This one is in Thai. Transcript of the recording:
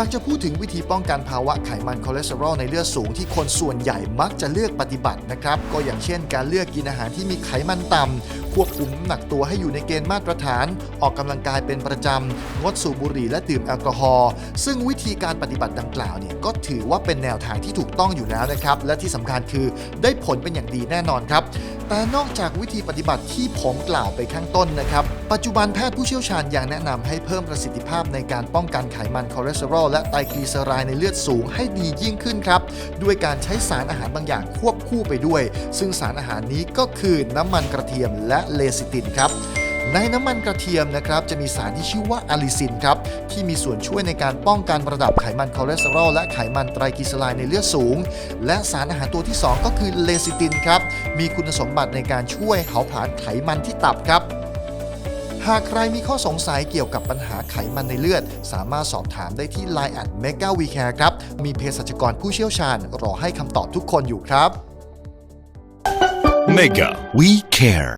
หากจะพูดถึงวิธีป้องกันภาวะไขมันคอเลสเตอรอลในเลือดสูงที่คนส่วนใหญ่มักจะเลือกปฏิบัตินะครับ ก็อย่างเช่น การเลือกกินอาหารที่มีไขมันต่ำควบคุมน้ำหนักตัวให้อยู่ในเกณฑ์มาตรฐาน ออกกำลังกายเป็นประจำงดสูบบุหรี่และดื่มแอลกอฮอล์ซึ่งวิธีการปฏิบัติดังกล่าวเนี่ยก็ถือว่าเป็นแนวทางที่ถูกต้องอยู่แล้วนะครับและที่สำคัญคือได้ผลเป็นอย่างดีแน่นอนครับ แต่นอกจากวิธีปฏิบัติที่ผมกล่าวไปข้างต้นนะครับ ปัจจุบันแพทย์ผู้เชี่ยวชาญยังแนะนำให้เพิ่มประสิทธิภาพในการป้องกันไขมันคอเลสเตอรอลและไตรกลีเซอไรด์ในเลือดสูงให้ดียิ่งขึ้นครับ ด้วยการใช้สารอาหารบางอย่างควบคู่ไปด้วย ซึ่งสารอาหารนี้ก็คือน้ำมันกระเทียมและเลซิตินครับ ในน้ำมันกระเทียมนะครับจะมีสารที่ชื่อว่าอะลิซินครับที่มีส่วนช่วยในการป้องกันระดับไขมันคอเลสเตอรอลและไขมันไตรกลีเซอไรด์ในเลือดสูง และสารอาหารตัวที่ 2 ก็คือเลซิตินครับมีคุณสมบัติในการช่วยเผาผลาญไขมันที่ตับครับหากใครมีข้อสงสัยเกี่ยวกับปัญหาไขมันในเลือด สามารถสอบถามได้ที่ Line แอด Mega We Care ครับ มีเภสัชกรผู้เชี่ยวชาญ รอให้คำตอบทุกคนอยู่ครับ Mega We Care